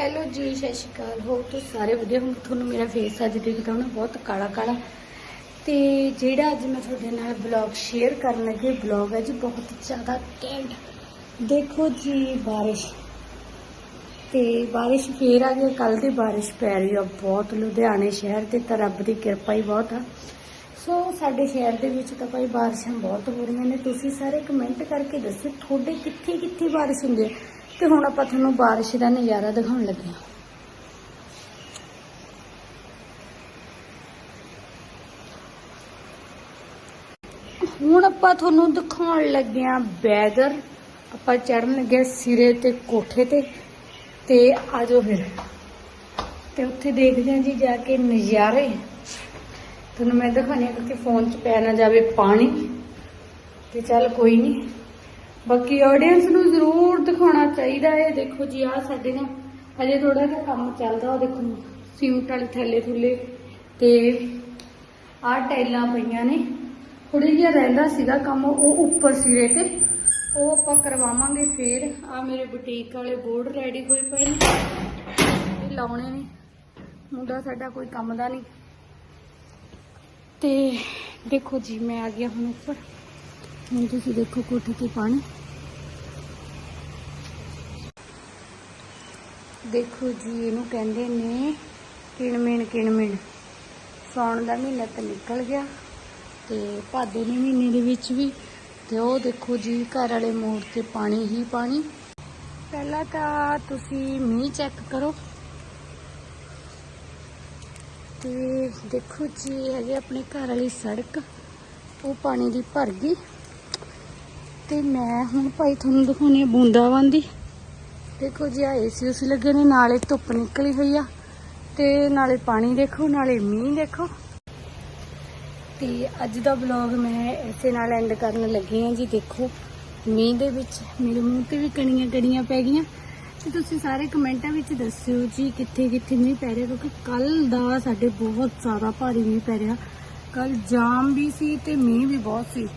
Hello ਜੀ, ਸਤਿ ਸ਼੍ਰੀ ਅਕਾਲ। ਹੋ ਤੁਸੀਂ ਸਾਰੇ ਵਧੀਆ। ਹੁਣ ਤੁਹਾਨੂੰ ਮੇਰਾ ਫੇਸ ਅੱਜ ਦਿਖਦਾ ਹੋਣਾ ਬਹੁਤ ਕਾਲਾ ਕਾਲਾ। ਤੇ ਜਿਹੜਾ ਅੱਜ ਮੈਂ ਤੁਹਾਡੇ ਨਾਲ ਬਲੌਗ ਸ਼ੇਅਰ ਕਰਨ ਲੱਗੀ ਬਲੌਗ ਹੈ ਜੀ, ਬਹੁਤ ਜ਼ਿਆਦਾ ਕੈਂਟ ਦੇਖੋ ਜੀ, ਬਾਰਿਸ਼। ਤੇ ਬਾਰਿਸ਼ ਫੇਰ ਆ ਗਈ ਕੱਲ ਦੀ ਬਾਰਿਸ਼ ਪੈ ਰਹੀ ਆ ਬਹੁਤ। ਲੁਧਿਆਣੇ ਸ਼ਹਿਰ ਤੇ ਤਾਂ ਰੱਬ ਦੀ ਕਿਰਪਾ ਹੀ ਬਹੁਤ ਆ। ਸੋ ਸਾਡੇ ਸ਼ਹਿਰ ਦੇ ਵਿੱਚ ਤਾਂ ਭਾਈ ਬਾਰਿਸ਼ਾਂ ਬਹੁਤ ਹੋ ਰਹੀਆਂ ਨੇ। ਤੁਸੀਂ ਸਾਰੇ ਕਮੈਂਟ ਕਰਕੇ ਦੱਸੋ ਤੁਹਾਡੇ ਕਿੱਥੇ ਕਿੱਥੇ ਬਾਰਿਸ਼ ਹੁੰਦੀ ਹੈ ਤੇ ਹੁਣ ਆਪਾਂ ਤੁਹਾਨੂੰ ਬਾਰਿਸ਼ ਦਾ ਨਜ਼ਾਰਾ ਦਿਖਾਉਣ ਲੱਗੇ ਹਾਂ। ਹੁਣ ਆਪਾਂ ਤੁਹਾਨੂੰ ਦਿਖਾਉਣ ਲੱਗੇ ਹਾਂ ਬੈਦਰ ਆਪਾਂ ਚੜਨ ਲੱਗੇ ਸਿਰੇ ਤੇ, ਕੋਠੇ ਤੇ। ਤੇ ਆਜੋ ਫਿਰ। ਤੇ ਉੱਥੇ ਦੇਖਦੇ ਹਾਂ ਜੀ ਜਾ ਕੇ ਨਜ਼ਾਰੇ। ਤੁਹਾਨੂੰ ਮੈਂ ਦਿਖਾਣੀ ਕਿ ਫੋਨ 'ਚ ਪੈ ਨਾ ਜਾਵੇ ਪਾਣੀ। ਤੇ ਚੱਲ ਕੋਈ ਨਹੀਂ ਬਾਕੀ ਆਡੀਅנס ਨੂੰ ਜ਼ਰੂਰ ਦਿਖਾਉਣਾ ਚਾਹੀਦਾ ਹੈ। ਦੇਖੋ ਜੀ ਆ ਸਾਡੇ ਨਾ ਹਜੇ ਥੋੜਾ ਜਿਹਾ ਕੰਮ ਚੱਲਦਾ, ਉਹ ਦੇਖੋ ਸੀਮਟ ਵਾਲੇ ਥੱਲੇ ਥੁੱਲੇ ਤੇ ਆ ਟਾਈਲਾਂ ਪਈਆਂ ਨੇ। ਥੋੜੀ ਜਿਹਾ ਰਹਿੰਦਾ ਸੀਗਾ ਕੰਮ, ਉਹ ਉੱਪਰ ਸਿਰੇ ਤੇ। ਉਹ ਆਪਾਂ ਕਰਵਾਵਾਂਗੇ ਫੇਰ। ਆ ਮੇਰੇ ਬੁਟੀਕ ਵਾਲੇ ਬੋਰਡ ਰੈਡੀ ਹੋਏ ਪਏ ਨੇ। ਇਹ ਲਾਉਣੇ ਨੇ। ਮੁੰਡਾ ਸਾਡਾ ਕੋਈ ਕੰਮ ਦਾ ਨਹੀਂ। ਤੇ ਦੇਖੋ ਜੀ, ਮੈਂ ਆ ਗਿਆ ਹੁਣ ਉੱਪਰ। ਹੁਣ ਤੁਸੀਂ ਦੇਖੋ ਕੋਠੇ ਤੇ ਪਾਣੀ। ਦੇਖੋ ਜੀ, ਇਹਨੂੰ ਕਹਿੰਦੇ ਨੇ ਕਿਣਮਿਣ ਕਿਣਮਿਣ। ਸੌਣ ਦਾ ਮਹੀਨਾ ਤਾਂ ਨਿਕਲ ਗਿਆ ਤੇ ਭਾਦੋ ਦੇ ਮਹੀਨੇ ਦੇ ਵਿੱਚ ਵੀ। ਤੇ ਉਹ ਦੇਖੋ ਜੀ, ਘਰ ਵਾਲੇ ਮੋੜ ਤੇ ਪਾਣੀ ਹੀ ਪਾਣੀ। ਪਹਿਲਾਂ ਤਾਂ ਤੁਸੀਂ ਮੀਂਹ ਚੈੱਕ ਕਰੋ। ਤੇ ਦੇਖੋ ਜੀ, ਹੈਗੇ ਆਪਣੇ ਘਰ ਵਾਲੀ ਸੜਕ, ਉਹ ਪਾਣੀ ਦੀ ਭਰ ਗਈ। ਤੇ ਮੈਂ ਹੁਣ ਭਾਈ ਤੁਹਾਨੂੰ ਦਿਖਾਉਣੀ ਆ ਬੂੰਦਾਬਾਂਦੀ ਦੇਖੋ ਜੀ ਆ ਏਸੀ ਉਸੇ ਲੱਗੇ ਨੇ, ਨਾਲੇ ਧੁੱਪ ਨਿਕਲੀ ਹੋਈ ਆ। ਤੇ ਨਾਲੇ ਪਾਣੀ ਦੇਖੋ, ਨਾਲੇ ਮੀਂਹ ਦੇਖੋ। ਤੇ ਅੱਜ ਦਾ ਵਲੌਗ ਮੈਂ ਇਸੇ ਨਾਲ ਐਂਡ ਕਰਨ ਲੱਗੀ ਹਾਂ ਜੀ, ਦੇਖੋ। ਮੀਂਹ ਦੇ ਵਿੱਚ, ਮੇਰੇ ਮੂੰਹ ਤੇ ਵੀ ਕਣੀਆਂ ਕਣੀਆਂ ਪੈ ਗਈਆਂ। ਤੇ ਤੁਸੀਂ ਸਾਰੇ ਕਮੈਂਟਾਂ ਵਿੱਚ ਦੱਸਿਓ ਜੀ ਕਿੱਥੇ ਕਿੱਥੇ ਮੀਂਹ ਪੈ ਰਿਹਾ, ਕਿਉਂਕਿ ਕੱਲ ਦਾ ਸਾਡੇ ਬਹੁਤ ਜ਼ਿਆਦਾ ਭਾਰੀ ਮੀਂਹ ਪੈ ਰਿਹਾ। ਕੱਲ ਜਾਮ ਵੀ ਸੀ ਤੇ ਮੀਂਹ ਵੀ ਬਹੁਤ ਸੀ।